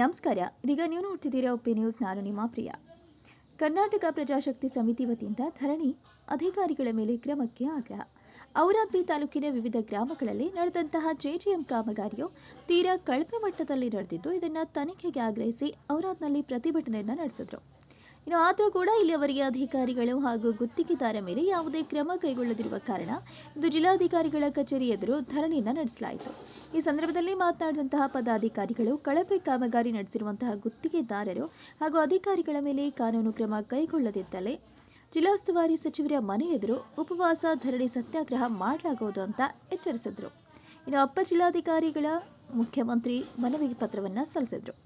ನಮಸ್ಕಾರ. ಇದೀಗ ನೀವು ನೋಡ್ತಿದ್ದೀರಾ ಒಪ್ಪಿ ನ್ಯೂಸ್ ನಾನು ನಿಮ್ಮ ಪ್ರಿಯ. ಕರ್ನಾಟಕ ಪ್ರಜಾಶಕ್ತಿ ಸಮಿತಿ ವತಿಯಿಂದ ಧರಣಿ, ಅಧಿಕಾರಿಗಳ ಮೇಲೆ ಕ್ರಮಕ್ಕೆ ಆಗ್ರಹ. ಔರಾಬ್ಬಿ ತಾಲೂಕಿನ ವಿವಿಧ ಗ್ರಾಮಗಳಲ್ಲಿ ನಡೆದಂತಹ ಜೆಜಿಎಂ ಕಾಮಗಾರಿಯು ತೀರಾ ಕಳಪೆ ಮಟ್ಟದಲ್ಲಿ ನಡೆದಿದ್ದು, ಇದನ್ನು ತನಿಖೆಗೆ ಆಗ್ರಹಿಸಿ ಔರಾದ್ನಲ್ಲಿ ಪ್ರತಿಭಟನೆಯನ್ನು ನಡೆಸಿದ್ರು. ಇನ್ನು ಆದರೂ ಕೂಡ ಇಲ್ಲಿಯವರೆಗೆ ಅಧಿಕಾರಿಗಳು ಹಾಗೂ ಗುತ್ತಿಗೆದಾರ ಮೇಲೆ ಯಾವುದೇ ಕ್ರಮ ಕೈಗೊಳ್ಳದಿರುವ ಕಾರಣ ಇಂದು ಜಿಲ್ಲಾಧಿಕಾರಿಗಳ ಕಚೇರಿ ಎದುರು ಧರಣಿಯನ್ನು ನಡೆಸಲಾಯಿತು. ಈ ಸಂದರ್ಭದಲ್ಲಿ ಮಾತನಾಡಿದಂತಹ ಪದಾಧಿಕಾರಿಗಳು, ಕಳಪೆ ಕಾಮಗಾರಿ ನಡೆಸಿರುವಂತಹ ಗುತ್ತಿಗೆದಾರರು ಹಾಗೂ ಅಧಿಕಾರಿಗಳ ಮೇಲೆ ಕಾನೂನು ಕ್ರಮ ಕೈಗೊಳ್ಳದಿದ್ದಲ್ಲಿ ಜಿಲ್ಲಾ ಉಸ್ತುವಾರಿ ಸಚಿವರ ಮನೆ ಎದುರು ಉಪವಾಸ, ಧರಣಿ, ಸತ್ಯಾಗ್ರಹ ಮಾಡಲಾಗುವುದು ಅಂತ ಎಚ್ಚರಿಸಿದ್ರು. ಇನ್ನು ಅಪ್ಪ ಜಿಲ್ಲಾಧಿಕಾರಿಗಳ ಮುಖ್ಯಮಂತ್ರಿ ಮನವಿ ಪತ್ರವನ್ನು ಸಲ್ಲಿಸಿದ್ರು.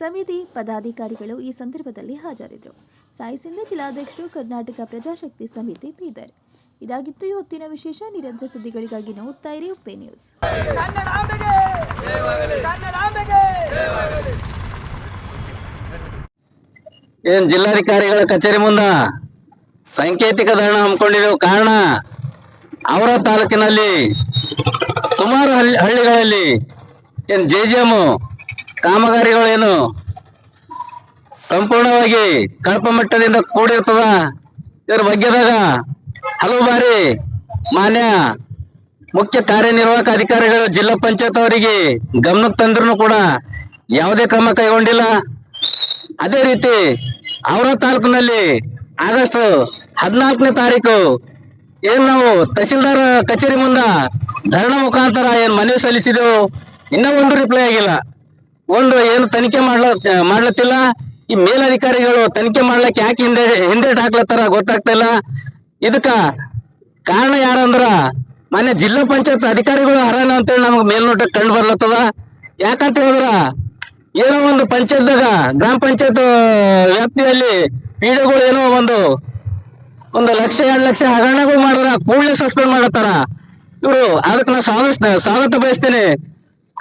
ಸಮಿತಿ ಪದಾಧಿಕಾರಿಗಳು ಈ ಸಂದರ್ಭದಲ್ಲಿ ಹಾಜರಿದ್ದರು. ಸಾಯಿಸಿಂದ ಜಿಲ್ಲಾಧ್ಯಕ್ಷರು ಕರ್ನಾಟಕ ಪ್ರಜಾಶಕ್ತಿ ಸಮಿತಿ ಬೀದರ್ ಇದಾಗಿತ್ತು ಈ ಹೊತ್ತಿನ ವಿಶೇಷ. ನಿರಂತರ ಸುದ್ದಿಗಳಿಗಾಗಿ ನೋಡ್ತಾ ಇರಿ ಉಪ್ಪೆ ನ್ಯೂಸ್. ಕನ್ನಡಾಂಬೆಗೆ! ಕನ್ನಡಾಂಬೆಗೆ! ಏನ್ ಜಿಲ್ಲಾಧಿಕಾರಿಗಳ ಕಚೇರಿ ಮುಂದ ಸಾಂಕೇತಿಕ ಧರಣ ಹಮ್ಮಿಕೊಂಡಿರುವ ಕಾರಣ ಅವರ ತಾಲೂಕಿನಲ್ಲಿ ಸುಮಾರು ಹಳ್ಳಿ ಹಳ್ಳಿಗಳಲ್ಲಿ ಏನ್ ಜೆ ಜಿ ಎಂ ಕಾಮಗಾರಿಗಳು ಏನು ಸಂಪೂರ್ಣವಾಗಿ ಕಳಪ ಮಟ್ಟದಿಂದ ಕೂಡಿರ್ತದ? ಇದರ ಬಗ್ಗೆದಾಗ ಹಲವು ಬಾರಿ ಮಾನ್ಯ ಮುಖ್ಯ ಕಾರ್ಯನಿರ್ವಾಹಕ ಅಧಿಕಾರಿಗಳು ಜಿಲ್ಲಾ ಪಂಚಾಯತ್ ಅವರಿಗೆ ಗಮನಕ್ಕೆ ತಂದ್ರೂ ಕೂಡ ಯಾವುದೇ ಕ್ರಮ ಕೈಗೊಂಡಿಲ್ಲ. ಅದೇ ರೀತಿ ಅವರ ತಾಲೂಕಿನಲ್ಲಿ ಆಗಸ್ಟ್ ಹದಿನಾಲ್ಕನೇ ತಾರೀಕು ಏನ್ ನಾವು ತಹಸೀಲ್ದಾರ್ ಕಚೇರಿ ಮುಂದ ಧರಣ ಮುಖಾಂತರ ಏನ್ ಮನವಿ ಸಲ್ಲಿಸಿದೆವು? ಇನ್ನೂ ಒಂದು ರಿಪ್ಲೈ ಆಗಿಲ್ಲ. ಒಂದು ಏನು ತನಿಖೆ ಮಾಡ್ಲ ಮಾಡ್ಲತ್ತಿಲ್ಲ. ಈ ಮೇಲಧಿಕಾರಿಗಳು ತನಿಖೆ ಮಾಡ್ಲಕ್ಕೆ ಯಾಕೆ ಹಿಂದೆ ಹಿಂದೇಟ್ ಹಾಕ್ಲತ್ತಾರ ಗೊತ್ತಾಗ್ತಾ ಇಲ್ಲ ಇದಕ್ಕ ಕಾರಣ ಯಾರಂದ್ರ ಮೊನ್ನೆ ಜಿಲ್ಲಾ ಪಂಚಾಯತ್ ಅಧಿಕಾರಿಗಳು ಹರಾನ ಅಂತೇಳಿ ನಮ್ಗೆ ಮೇಲ್ನೋಟ ಕಂಡು ಬರ್ಲತ್ತದ. ಯಾಕಂತ ಹೇಳಿದ್ರ ಏನೋ ಒಂದು ಪಂಚಾಯತ್ದಾಗ ಗ್ರಾಮ ಪಂಚಾಯತ್ ವ್ಯಾಪ್ತಿಯಲ್ಲಿ ಪೀಡೆಗಳು ಏನೋ ಒಂದು ಒಂದು ಲಕ್ಷ, ಎರಡು ಲಕ್ಷ ಹಗರಣಗಳು ಮಾಡಿದ್ರ, ಕೂಡಲೇ ಸಸ್ಪೆಂಡ್ ಮಾಡತ್ತಾರ. ಇವರು ಅದಕ್ಕೆ ನಾ ಸ್ವಾಗತ ಸ್ವಾಗತ ಬಯಸ್ತೇನೆ.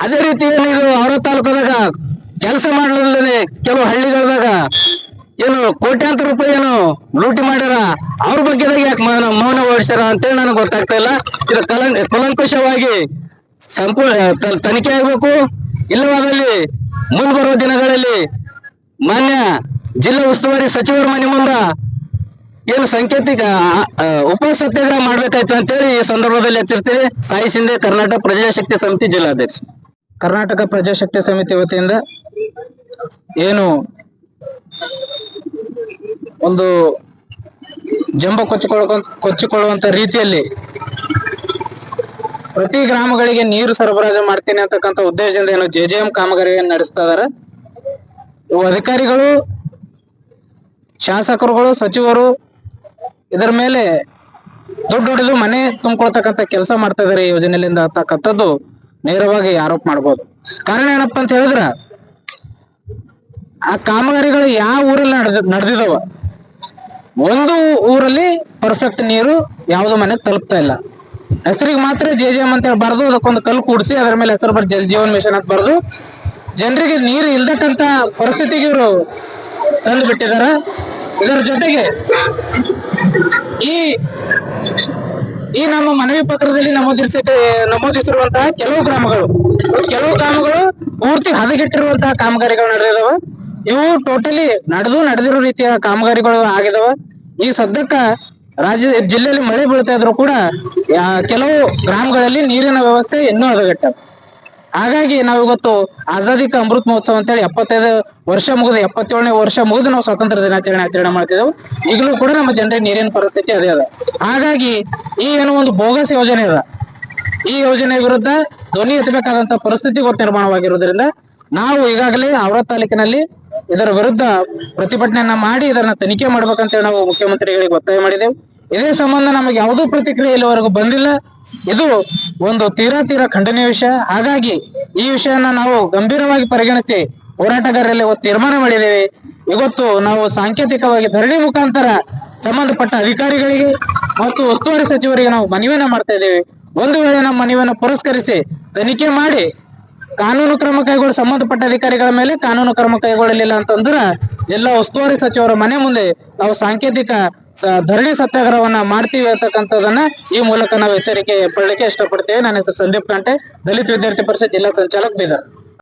ಅದೇ ರೀತಿ ಏನಿದು ಅವರ ತಾಲೂಕದಾಗ ಕೆಲಸ ಮಾಡ್ಲಿಲ್ಲದೆ ಕೆಲವು ಹಳ್ಳಿಗಳದಾಗ ಏನು ಕೋಟ್ಯಾಂತರ ರೂಪಾಯಿ ಏನು ಲೂಟಿ ಮಾಡ್ಯಾರ, ಅವ್ರ ಬಗ್ಗೆದಾಗ ಯಾಕೆ ಮೌನ ವಹಿಸ್ಯಾರ ಅಂತೇಳಿ ನನಗೆ ಗೊತ್ತಾಗ್ತಾ ಇಲ್ಲ. ಇದು ಕಲಂ, ಕುಲಂಕುಷವಾಗಿ ಸಂಪೂರ್ಣ ತನಿಖೆ ಆಗ್ಬೇಕು. ಇಲ್ಲವಾದಲ್ಲಿ ಮುಂಬರುವ ದಿನಗಳಲ್ಲಿ ಮಾನ್ಯ ಜಿಲ್ಲಾ ಉಸ್ತುವಾರಿ ಸಚಿವರ ಮನೆ ಮುಂದ ಏನು ಸಾಂಕೇತಿಕ ಉಪ ಸತ್ಯಾಗ್ರಹ ಮಾಡ್ಬೇಕಾಯ್ತು ಅಂತೇಳಿ ಈ ಸಂದರ್ಭದಲ್ಲಿ ಎಚ್ಚರಿಸ್ತೀವಿ ಸಾಯಿ ಸಿಂಧೆ, ಕರ್ನಾಟಕ ಪ್ರಜಾಶಕ್ತಿ ಸಮಿತಿ ಜಿಲ್ಲಾಧ್ಯಕ್ಷ. ಕರ್ನಾಟಕ ಪ್ರಜಾಶಕ್ತಿ ಸಮಿತಿ ವತಿಯಿಂದ ಏನು ಒಂದು ಜಂಬ ಕೊಚ್ಚಿಕೊಳ್ಳ ಕೊಚ್ಚಿಕೊಳ್ಳುವಂತ ರೀತಿಯಲ್ಲಿ ಪ್ರತಿ ಗ್ರಾಮಗಳಿಗೆ ನೀರು ಸರಬರಾಜು ಮಾಡ್ತೇನೆ ಅಂತಕ್ಕಂಥ ಉದ್ದೇಶದಿಂದ ಏನು ಜೆ ಜೆ ಎಂ ಕಾಮಗಾರಿಯನ್ನು ನಡೆಸ್ತಾ ಇದಾರೆ. ಇವು ಅಧಿಕಾರಿಗಳು, ಶಾಸಕರುಗಳು, ಸಚಿವರು ಇದರ ಮೇಲೆ ದುಡ್ಡು ಹಿಡಿದು ಮನೆ ತುಂಬಿಕೊಳ್ತಕ್ಕಂಥ ಕೆಲಸ ಮಾಡ್ತಾ ಇದಾರೆ ಈ ಯೋಜನೆಯಿಂದ ಅಂತಕ್ಕಂಥದ್ದು. ನೇರವಾಗಿ ಆರೋಪ ಮಾಡ್ಬೋದು. ಕಾರಣ ಏನಪ್ಪಾ ಅಂತ ಹೇಳಿದ್ರ, ಆ ಕಾಮಗಾರಿಗಳು ಯಾವ ಊರಲ್ಲಿ ನಡೆದ, ನಡೆದಿದಾವ? ಒಂದು ಊರಲ್ಲಿ ಪರ್ಫೆಕ್ಟ್ ನೀರು ಯಾವ್ದು ಮನೆ ತಲುಪ್ತಾ ಇಲ್ಲ. ಹೆಸರಿಗೆ ಮಾತ್ರ ಜೆ ಜೆ ಎಂ ಅಂತ ಹೇಳಿ ಬರ್ದು ಅದಕ್ಕೊಂದು ಕಲ್ಲು ಕೂಡಿಸಿ ಅದರ ಮೇಲೆ ಹೆಸರು ಬರ್ ಜಲ್ ಜೀವನ್ ಮಿಷನ್ ಅಂತ ಬರ್ದು ಜನರಿಗೆ ನೀರು ಇಲ್ದಕ್ಕಂತ ಪರಿಸ್ಥಿತಿಗೆ ಇವರು ತಂದು ಬಿಟ್ಟಿದಾರ ಇದರ ಜೊತೆಗೆ ಈ ಈ ನಮ್ಮ ಮನವಿ ಪತ್ರದಲ್ಲಿ ನಮೂದಿಸಿ ನಮೂದಿಸಿರುವಂತಹ ಕೆಲವು ಗ್ರಾಮಗಳು. ಕೆಲವು ಗ್ರಾಮಗಳು ಪೂರ್ತಿ ಹದಗೆಟ್ಟಿರುವಂತಹ ಕಾಮಗಾರಿಗಳು ನಡೆದಿದಾವ ಇವು ಟೋಟಲಿ ನಡೆದು ನಡೆದಿರೋ ರೀತಿಯ ಕಾಮಗಾರಿಗಳು ಆಗಿದಾವ. ಈ ಸದ್ಯಕ್ಕ ರಾಜ್ಯ ಜಿಲ್ಲೆಯಲ್ಲಿ ಮಳೆ ಬೀಳ್ತಾ ಇದ್ರು ಕೂಡ ಕೆಲವು ಗ್ರಾಮಗಳಲ್ಲಿ ನೀರಿನ ವ್ಯವಸ್ಥೆ ಇನ್ನೂ ಹದಗೆಟ್ಟ ಹಾಗಾಗಿ ನಾವು ಇವತ್ತು ಆಜಾದಿ ಕಾ ಅಮೃತ್ ಮಹೋತ್ಸವ ಅಂತೇಳಿ ಎಪ್ಪತ್ತೈದು ವರ್ಷ ಮುಗಿದ, ಎಪ್ಪತ್ತೇಳನೇ ವರ್ಷ ಮುಗಿದು ನಾವು ಸ್ವಾತಂತ್ರ್ಯ ದಿನಾಚರಣೆ ಆಚರಣೆ ಮಾಡ್ತಿದ್ದೆವು. ಈಗಲೂ ಕೂಡ ನಮ್ಮ ಜನರಿಗೆ ನೀರಿನ ಪರಿಸ್ಥಿತಿ ಅದೇ ಅದ. ಹಾಗಾಗಿ ಈ ಏನೋ ಒಂದು ಬೋಗಸ್ ಯೋಜನೆ ಅದ. ಈ ಯೋಜನೆ ವಿರುದ್ಧ ಧ್ವನಿ ಎತ್ತಬೇಕಾದಂತ ಪರಿಸ್ಥಿತಿ ಇವತ್ತು ನಿರ್ಮಾಣವಾಗಿರುವುದರಿಂದ ನಾವು ಈಗಾಗಲೇ ಅವರ ತಾಲೂಕಿನಲ್ಲಿ ಇದರ ವಿರುದ್ಧ ಪ್ರತಿಭಟನೆಯನ್ನ ಮಾಡಿ ಇದನ್ನ ತನಿಖೆ ಮಾಡ್ಬೇಕಂತೇಳಿ ನಾವು ಮುಖ್ಯಮಂತ್ರಿಗಳಿಗೆ ಒತ್ತಾಯ ಮಾಡಿದೆವು. ಇದೇ ಸಂಬಂಧ ನಮಗೆ ಯಾವುದೂ ಪ್ರತಿಕ್ರಿಯೆ ಇಲ್ಲಿವರೆಗೂ ಬಂದಿಲ್ಲ. ಇದು ಒಂದು ತೀರಾ ತೀರಾ ಖಂಡನೀಯ ವಿಷಯ. ಹಾಗಾಗಿ ಈ ವಿಷಯನ ನಾವು ಗಂಭೀರವಾಗಿ ಪರಿಗಣಿಸಿ ಹೋರಾಟಗಾರರಲ್ಲಿ ತೀರ್ಮಾನ ಮಾಡಿದ್ದೇವೆ. ಇವತ್ತು ನಾವು ಸಾಂಕೇತಿಕವಾಗಿ ಧರಣಿ ಮುಖಾಂತರ ಸಂಬಂಧಪಟ್ಟ ಅಧಿಕಾರಿಗಳಿಗೆ ಮತ್ತು ಉಸ್ತುವಾರಿ ಸಚಿವರಿಗೆ ನಾವು ಮನವಿಯನ್ನ ಮಾಡ್ತಾ ಇದ್ದೇವೆ. ಒಂದು ವೇಳೆ ನಮ್ಮ ಮನವಿಯನ್ನು ಪುರಸ್ಕರಿಸಿ ತನಿಖೆ ಮಾಡಿ ಕಾನೂನು ಕ್ರಮ ಕೈಗೊಳ್ಳ, ಸಂಬಂಧಪಟ್ಟ ಅಧಿಕಾರಿಗಳ ಮೇಲೆ ಕಾನೂನು ಕ್ರಮ ಕೈಗೊಳ್ಳಲಿಲ್ಲ ಅಂತಂದ್ರ ಜಿಲ್ಲಾ ಉಸ್ತುವಾರಿ ಸಚಿವರ ಮನೆ ಮುಂದೆ ನಾವು ಸಾಂಕೇತಿಕ ಧರಣಿ ಸತ್ಯಾಗ್ರಹವನ್ನ ಮಾಡ್ತೀವಿ ಅಂತಕ್ಕಂಥದನ್ನ ಈ ಮೂಲಕ ನಾವು ಎಚ್ಚರಿಕೆ ಪಡಲಿಕ್ಕೆ ಇಷ್ಟಪಡ್ತೇವೆ. ನನ್ನ ಹೆಸರು ಸಂದೀಪ್ ಕಂಟೆ, ದಲಿತ ವಿದ್ಯಾರ್ಥಿ ಪರಿಷತ್ ಜಿಲ್ಲಾ ಸಂಚಾಲಕ ಬೀದರ್.